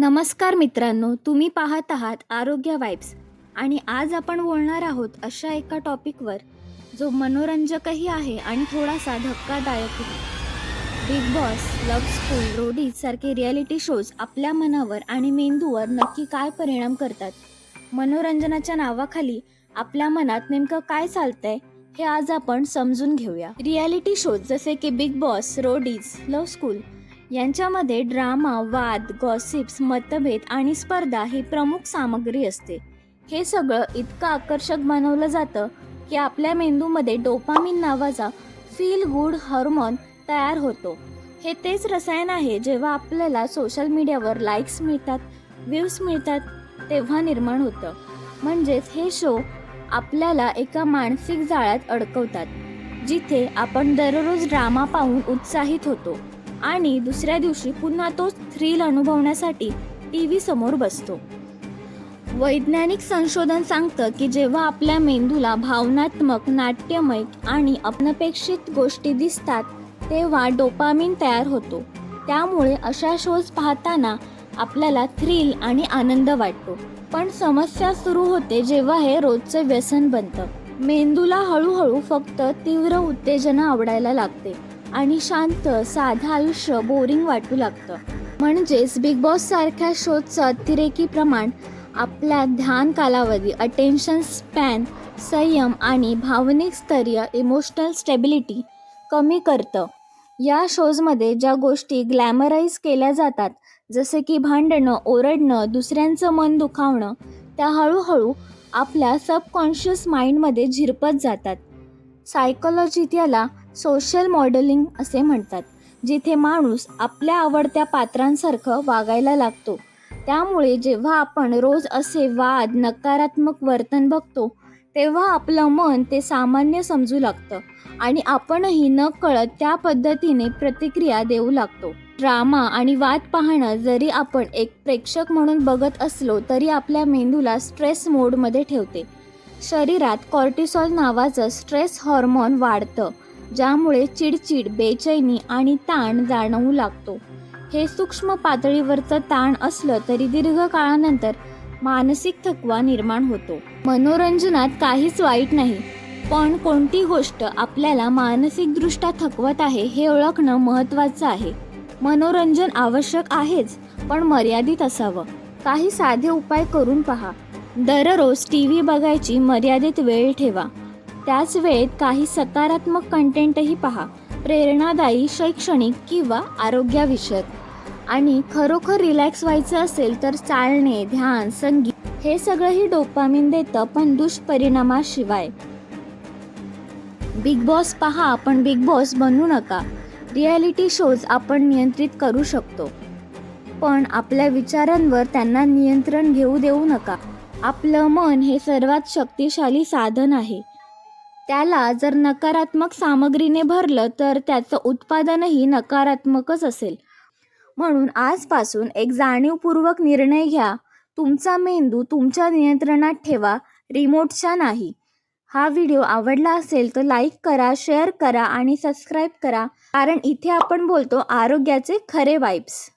नमस्कार मित्रांनो तुम्ही पाहत आहात आरोग्य वाईब्स. आणि आज आपण बोलणार आहोत अशा एका टॉपिकवर जो मनोरंजकही आहे आणि थोडासा धक्कादायकही Bigg Boss love school Roadies सारखे रियालिटी शोज आपल्या मनावर आणि मेंदूवर नक्की काय परिणाम करतात? मनोरंजनाच्या नावाखाली आपल्या मनात नेमकं काय चालतंय हे आज आपण समजून घेऊया. रियालिटी शोज जसे की Bigg Boss Roadies love school यांच्यामध्ये ड्रामा वाद गॉसिप्स मतभेद आणि स्पर्धा ही प्रमुख सामग्री असते. हे सगळं इतकं आकर्षक बनवलं जातं की आपल्या मेंदूमध्ये डोपामिन नावाचा फील गुड हार्मोन तयार होतो. हे तेच रसायन आहे जेव्हा आपल्याला सोशल मीडियावर लाईक्स मिळतात व्ह्यूज मिळतात तेव्हा निर्माण होतं. म्हणजेच हे शो आपल्याला एका मानसिक जाळ्यात अडकवतात जिथे आपण दररोज ड्रामा पाहून उत्साहित होतो. आणि दुसऱ्या दिवशी पुन्हा तोच थ्रिल अनुभवण्यासाठी टी व्ही समोर बसतो. वैज्ञानिक संशोधन सांगतं की जेव्हा आपल्या मेंदूला भावनात्मक नाट्यमय आणि अनपेक्षित गोष्टी दिसतात तेव्हा डोपामिन तयार होतो. त्यामुळे अशा शोज पाहताना आपल्याला थ्रिल आणि आनंद वाटतो. पण समस्या सुरू होते जेव्हा हे रोजचं व्यसन बनतं. मेंदूला हळूहळू फक्त तीव्र उत्तेजना आवडायला लागते. आणि शांत साधं आयुष्य बोरिंग वाटू लागतं. म्हणजेच बिग बॉस सारख्या शोजचं अतिरेकी प्रमाण आपल्या ध्यान कालावधी अटेन्शन स्पॅन संयम आणि भावनिक स्तरीय इमोशनल स्टेबिलिटी कमी करतं. या शोजमध्ये ज्या गोष्टी ग्लॅमराईज केल्या जातात जसे की भांडणं ओरडणं दुसऱ्यांचं मन दुखावणं त्या हळूहळू आपल्या सबकॉन्शियस माइंडमध्ये झिरपत जातात. सायकोलॉजीत याला सोशल मॉडेलिंग असे म्हणतात. जिथे माणूस आपल्या आवडत्या पात्रांसारखं वागायला लागतो. त्यामुळे जेव्हा आपण रोज असे वाद नकारात्मक वर्तन बघतो तेव्हा आपलं मन ते सामान्य समजू लागतं आणि आपणही न कळत त्या पद्धतीने प्रतिक्रिया देऊ लागतो. ड्रामा आणि वाद पाहणं जरी आपण एक प्रेक्षक म्हणून बघत असलो तरी आपल्या मेंदूला स्ट्रेस मोडमध्ये ठेवते. शरीरात कॉर्टिसॉल नावाचं स्ट्रेस हॉर्मोन वाढतं ज्यामुळे चिडचिड बेचैनी आणि ताण जाणवू लागतो. हे सूक्ष्म पातळीवरचं ताण असलं तरी दीर्घ काळानंतर मानसिक थकवा निर्माण होतो. मनोरंजनात काहीच वाईट नाही पण कोणती गोष्ट आपल्याला मानसिकदृष्ट्या थकवत आहे हे ओळखणं महत्त्वाचं आहे. मनोरंजन आवश्यक आहेच पण मर्यादित असावं. काही साधे उपाय करून पहा. दररोज टी व्ही बघायची मर्यादित वेळ ठेवा. त्याच वेळेत काही सकारात्मक कंटेंटही पहा. प्रेरणादायी शैक्षणिक किंवा आरोग्याविषयक. आणि खरोखर रिलॅक्स व्हायचं असेल तर चालणे ध्यान संगीत हे सगळंही डोपामिन देतं पण दुष्परिणामाशिवाय. बिग बॉस पहा पण बिग बॉस बनू नका. रियालिटी शोज आपण नियंत्रित करू शकतो. पण आपल्या विचारांवर त्यांना नियंत्रण घेऊ देऊ नका. आपलं मन हे सर्वात शक्तिशाली साधन आहे. त्याला जर नकारात्मक सामग्रीने भरलं तर त्याचं उत्पादनही नकारात्मकच असेल. म्हणून आजपासून एक जाणीवपूर्वक निर्णय घ्या. तुमचा मेंदू तुमच्या नियंत्रणात ठेवा रिमोटच्या नाही. हा व्हिडिओ आवडला असेल तर लाईक करा शेअर करा आणि सबस्क्राईब करा. कारण इथे आपण बोलतो आरोग्याचे खरे वाईब्स.